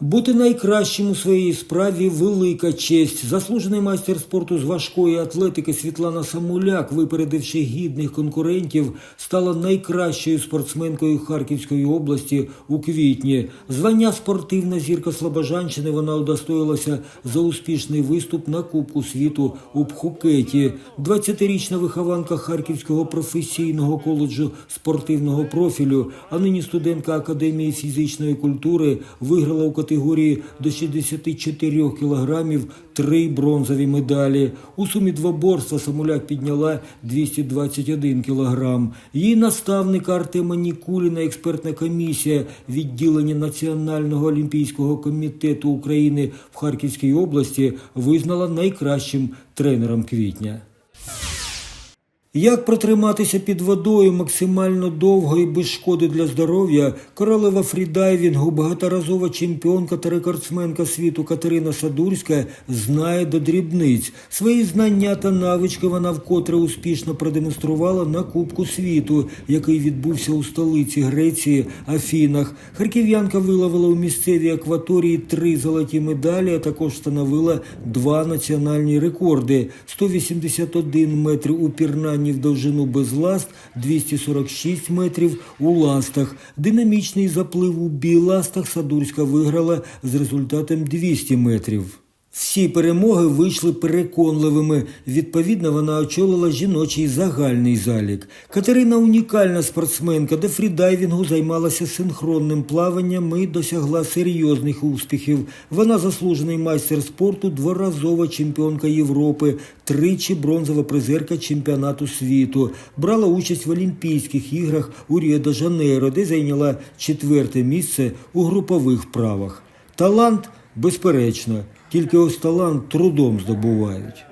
Бути найкращим у своїй справі велика честь. Заслужений майстер спорту з важкої атлетики Світлана Самуляк, випередивши гідних конкурентів, стала найкращою спортсменкою Харківської області у квітні. Звання спортивна зірка Слобожанщини вона удостоїлася за успішний виступ на Кубку світу у Пхукеті. 20-річна вихованка Харківського професійного коледжу спортивного профілю, а нині студентка Академії фізичної культури, виграла у категорії до 64 кілограмів три бронзові медалі. У сумі двоборства Самуляк підняла 221 кілограм. Її наставник Артема Нікуліна, експертна комісія відділення Національного олімпійського комітету України в Харківській області визнала найкращим тренером квітня. Як протриматися під водою максимально довго і без шкоди для здоров'я, королева фрідайвінгу, багаторазова чемпіонка та рекордсменка світу Катерина Садурська знає до дрібниць. Свої знання та навички вона вкотре успішно продемонструвала на Кубку світу, який відбувся у столиці Греції Афінах. Харків'янка виловила у місцевій акваторії три золоті медалі, а також встановила два національні рекорди: 181 метр у пірнанні в довжину без ласт, 246 метрів у ластах. Динамічний заплив у біластах Садурська виграла з результатом 200 метрів. Всі перемоги вийшли переконливими. Відповідно, вона очолила жіночий загальний залік. Катерина унікальна спортсменка, до фрідайвінгу займалася синхронним плаванням і досягла серйозних успіхів. Вона заслужений майстер спорту, дворазова чемпіонка Європи, тричі бронзова призерка чемпіонату світу. Брала участь в Олімпійських іграх у Ріо-де-Жанейро, де зайняла четверте місце у групових вправах. Талант, безперечно, тільки ось талант трудом здобувають.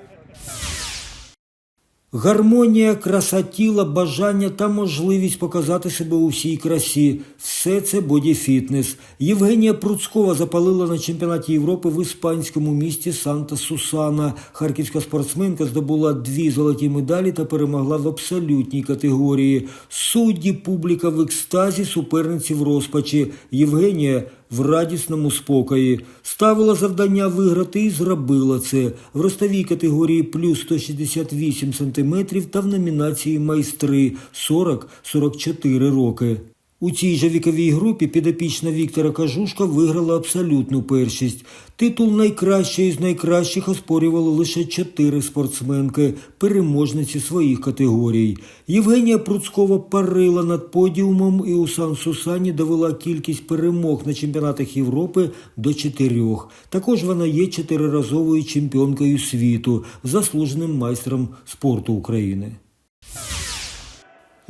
Гармонія, краса тіла, бажання та можливість показати себе у всій красі все це бодіфітнес. Євгенія Пруцкова запалила на чемпіонаті Європи в іспанському місті Санта Сусана. Харківська спортсменка здобула дві золоті медалі та перемогла в абсолютній категорії. Судді, публіка в екстазі, суперниці в розпачі. Євгенія в радісному спокої. Ставила завдання виграти і зробила це в ростовій категорії плюс 168 сантиметрів та в номінації майстри 40-44 роки. У цій же віковій групі підопічна Віктора Кажушка виграла абсолютну першість. Титул найкращої з найкращих оспорювали лише чотири спортсменки, переможниці своїх категорій. Євгенія Пруцкова парила над подіумом і у Сан-Сусані довела кількість перемог на чемпіонатах Європи до чотирьох. Також вона є чотириразовою чемпіонкою світу, заслуженим майстром спорту України.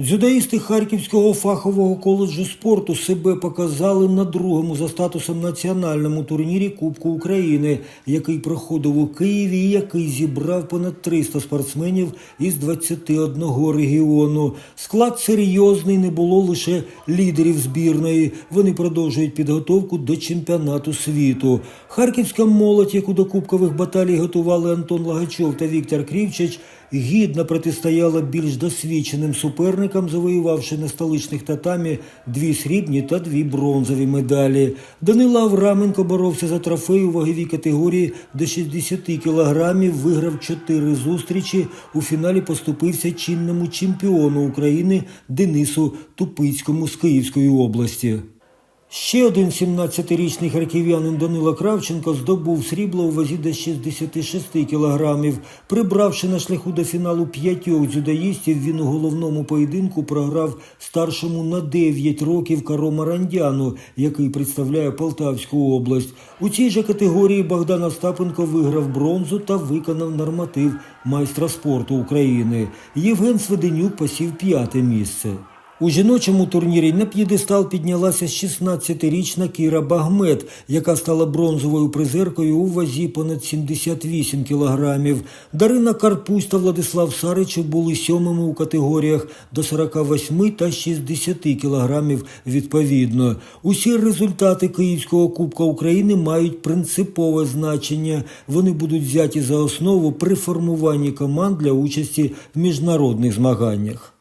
Дзюдоїсти Харківського фахового коледжу спорту себе показали на другому за статусом національному турнірі Кубку України, який проходив у Києві і який зібрав понад 300 спортсменів із 21 регіону. Склад серйозний, не було лише лідерів збірної. Вони продовжують підготовку до чемпіонату світу. Харківська молодь, яку до кубкових баталій готували Антон Лагачов та Віктор Крівчич, гідно протистояла більш досвідченим суперникам, завоювавши на столичних татамі дві срібні та дві бронзові медалі. Данила Авраменко боровся за трофей у ваговій категорії до 60 кілограмів, виграв чотири зустрічі. У фіналі поступився чинному чемпіону України Денису Тупицькому з Київської області. Ще один 17-річний харків'янин Данила Кравченко здобув срібло у вазі до 66 кілограмів. Прибравши на шляху до фіналу п'ятьох дзюдоїстів, він у головному поєдинку програв старшому на 9 років Каро Марандяну, який представляє Полтавську область. У цій же категорії Богдан Остапенко виграв бронзу та виконав норматив майстра спорту України. Євген Сведенюк посів п'яте місце. У жіночому турнірі на п'єдестал піднялася 16-річна Кіра Багмет, яка стала бронзовою призеркою у вазі понад 78 кілограмів. Дарина Карпусь та Владислав Саричев були сьомими у категоріях до 48 та 60 кілограмів відповідно. Усі результати Київського Кубка України мають принципове значення. Вони будуть взяті за основу при формуванні команд для участі в міжнародних змаганнях.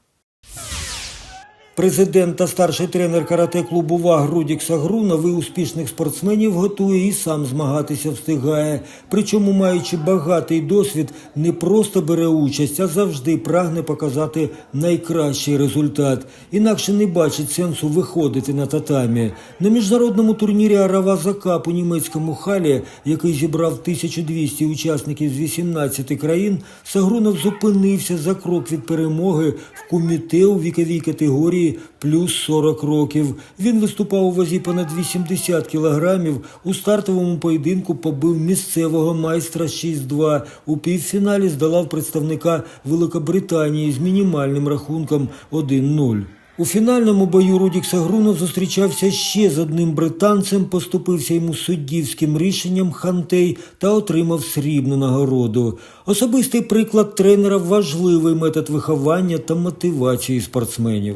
Президент та старший тренер карате-клубу ВАГ Рудік Сагру новий успішних спортсменів готує і сам змагатися встигає. Причому, маючи багатий досвід, не просто бере участь, а завжди прагне показати найкращий результат. Інакше не бачить сенсу виходити на татамі. На міжнародному турнірі Арава Закап у німецькому халі, який зібрав 1200 учасників з 18 країн, Сагрунов зупинився за крок від перемоги в куміте у віковій категорії плюс 40 років. Він виступав у вазі понад 80 кілограмів. У стартовому поєдинку побив місцевого майстра 6-2. У півфіналі здолав представника Великобританії з мінімальним рахунком 1-0. У фінальному бою Рудік Сагрунов зустрічався ще з одним британцем, поступився йому суддівським рішенням Хантей та отримав срібну нагороду. Особистий приклад тренера важливий метод виховання та мотивації спортсменів.